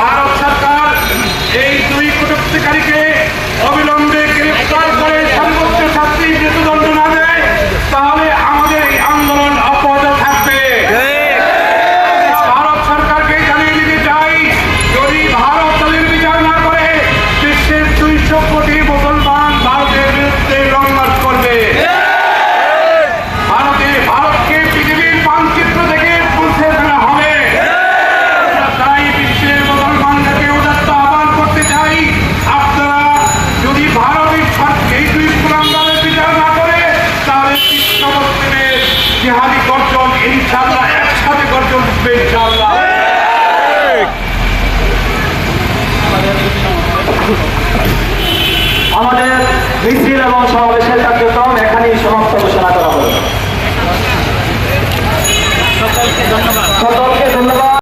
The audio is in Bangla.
ভারত সরকার এই দুই কটুক্তিকারীকে অবিলম্বে গ্রেফতার ইনশাল্লাহ একসাথে গর্জন উঠবে ইনশাল্লাহ আমাদের মিছিল এবং সমাবেশের কার্যক্রম এখানেই সমাপ্ত